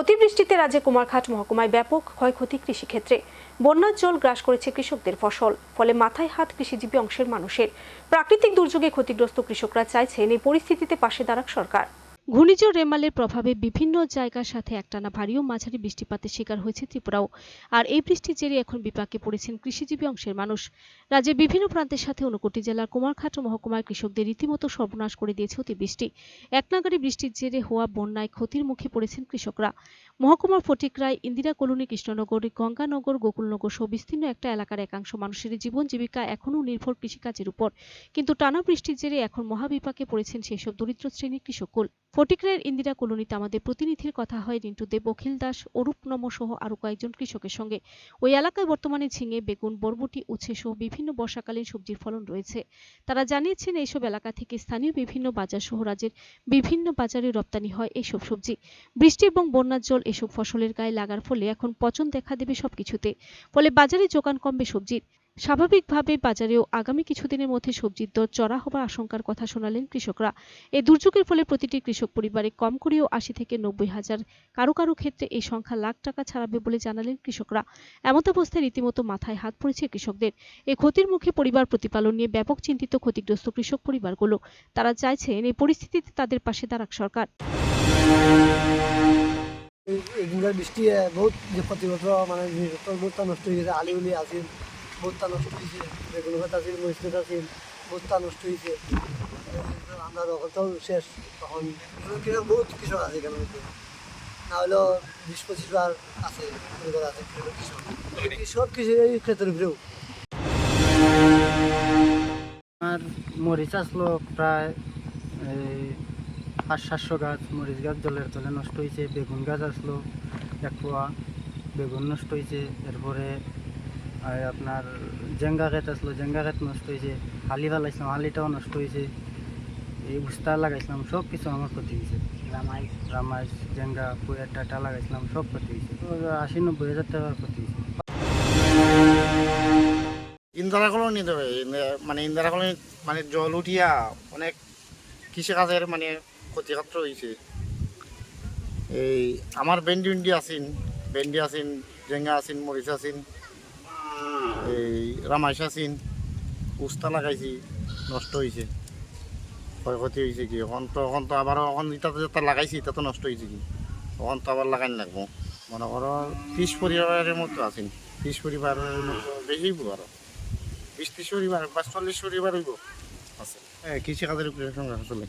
অতিবৃষ্টিতে রাজ্যে কুমারঘাট মহকুমায় ব্যাপক ক্ষয়ক্ষতি কৃষিক্ষেত্রে। বন্যার জল গ্রাস করেছে কৃষকদের ফসল, ফলে মাথায় হাত কৃষিজীবী অংশের মানুষের। প্রাকৃতিক দুর্যোগে ক্ষতিগ্রস্ত কৃষকরা চাইছেন এই পরিস্থিতিতে পাশে দাঁড়াক সরকার। ঘূর্ণিঝড় রেমালের প্রভাবে বিভিন্ন জায়গার সাথে একটানা ভারী ও মাঝারি বৃষ্টিপাতের শিকার হয়েছে ত্রিপুরাও। আর এই বৃষ্টির জেরে এখন বিপাকে পড়েছেন কৃষিজীবী অংশের মানুষ। রাজ্যের বিভিন্ন প্রান্তের সাথে ঊনকোটি জেলার কুমারঘাট মহকুমার কৃষকদের রীতিমতো সর্বনাশ করে দিয়েছে অতিবৃষ্টি। একনাগাড়ি বৃষ্টির জেরে হওয়া বন্যায় ক্ষতির মুখে পড়েছেন কৃষকরা। মহকুমার ফটিকরায় ইন্দিরা কলোনি, কৃষ্ণনগর, গঙ্গানগর, গোকুলনগর সহ বিস্তীর্ণ একটা এলাকার একাংশ মানুষের জীবন জীবিকা এখনও নির্ভর কৃষিকাজের উপর। কিন্তু টানা বৃষ্টির জেরে এখন মহাবিপাকে পড়েছেন সেসব দরিদ্র শ্রেণির কৃষককুল ফটিকরায়ের ইন্দিরা কলোনিতে আমাদের প্রতিনিধির কথা হয় রিন্টু দেব, অখিল দাস, অরূপ নম সহ আরও কয়েকজন কৃষকের সঙ্গে। ওই এলাকায় বর্তমানে ঝিঙে, বেগুন, বরবটি, উচ্ছে সহ বিভিন্ন বর্ষাকালীন সবজির ফলন রয়েছে। তারা জানিয়েছেন এইসব এলাকা থেকে স্থানীয় বিভিন্ন বাজার সহ রাজ্যের বিভিন্ন বাজারে রপ্তানি হয় এইসব সবজি। বৃষ্টি এবং বন্যার জল এসব ফসলের গায়ে লাগার ফলে এখন পচন দেখা দেবে সবকিছুতে। ফলে বাজারে যোগান কমবে সবজির। স্বাভাবিকভাবে বাজারেও আগামী কিছুদিনের মধ্যে সবজির দর চড়া হবার আশঙ্কার কথা শোনালেন কৃষকরা। এই দুর্যোগের ফলে প্রতিটি কৃষক পরিবারে কম করেও আশি থেকে নব্বই হাজার কারও কারও ক্ষেত্রে এই সংখ্যা লাখ টাকা ছাড়াবে বলে জানালেন কৃষকরা। এমত অবস্থায় রীতিমতো মাথায় হাত পড়েছে কৃষকদের। এই ক্ষতির মুখে পরিবার প্রতিপালন নিয়ে ব্যাপক চিন্তিত ক্ষতিগ্রস্ত কৃষক পরিবারগুলো। তারা চাইছেন এই পরিস্থিতিতে তাদের পাশে দাঁড়াক সরকার। বৃষ্টি বহুত যে প্রতি বছর মানে নষ্ট হয়ে গেছে, আলি উলি আছিল বহুতটা নষ্ট হয়েছে বেগুন গাছ আছিল মরিচ গাছ আছিল বহুতটা নষ্ট হয়েছে আমরা রকম শেষ তখন কীরকম বহুত কৃষক আছে এখানে না হলেও বিশ পঁচিশ বার আছে আছে কৃষক কৃষি এই ক্ষেত্রের উপরেও আর মরিচ আসলো প্রায় পাঁচ, সাতশো গাছ মরিচ গাছ জলের তলে নষ্ট হয়েছে বেগুন গাছ আসলো এক পোয়া বেগুন নষ্ট হয়েছে এরপরে আর আপনার জেঙ্গা ক্ষেত আসলো জেঙ্গা ক্ষেত নষ্ট হয়েছে হালি ফেলাইছিলাম হালিটাও নষ্ট হয়েছে এই উস্তা লাগাইছিলাম সব কিছু আমার ক্ষতি হয়েছে। রামাই রামাই জেঙ্গা পুয়ের ডাটা লাগাইছিলাম সব ক্ষতি হয়েছে। আশি নব্বই হাজার টাকার ক্ষতি হয়েছে। ইন্দিরা কলোনি দেবে মানে ইন্দিরা কলোনি মানে জল উঠিয়া অনেক কৃষিকাজের মানে ক্ষতিগ্রস্ত হয়েছে। এই আমার ভেন্ডি উন্ডি আছেন ভেন্ডি আছেন জেঙ্গা আছেন মরিচ আছেন এই রামাইশ আছেন উস্তা লাগাইছি, নষ্ট হয়েছে ক্ষয়ক্ষতি হয়েছে কি? এখন তো এখন তো আবার এখন এটা যেটা লাগাইছি এটা তো নষ্ট হয়েছে কি? এখন তো আবার লাগাই লাগবো। মনে করো ত্রিশ পরিবারের মতো আছেন ত্রিশ পরিবারের মতো বেশি আরও বিশ ত্রিশ পরিবার বা চল্লিশ পরিবার হইব। আছে। হ্যাঁ কৃষিকাজের উপরে সঙ্গে আসলে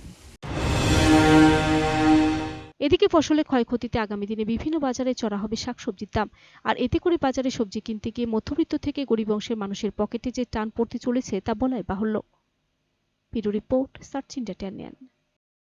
এদিকে ফসলের ক্ষয়ক্ষতিতে আগামী দিনে বিভিন্ন বাজারে চড়া হবে শাকসবজির দাম। আর এতে করে বাজারে সবজি কিনতে গিয়ে মধ্যবিত্ত থেকে গরিব অংশের মানুষের পকেটে যে টান পড়তে চলেছে তা বলাই বাহুল্য। Report, search entertainment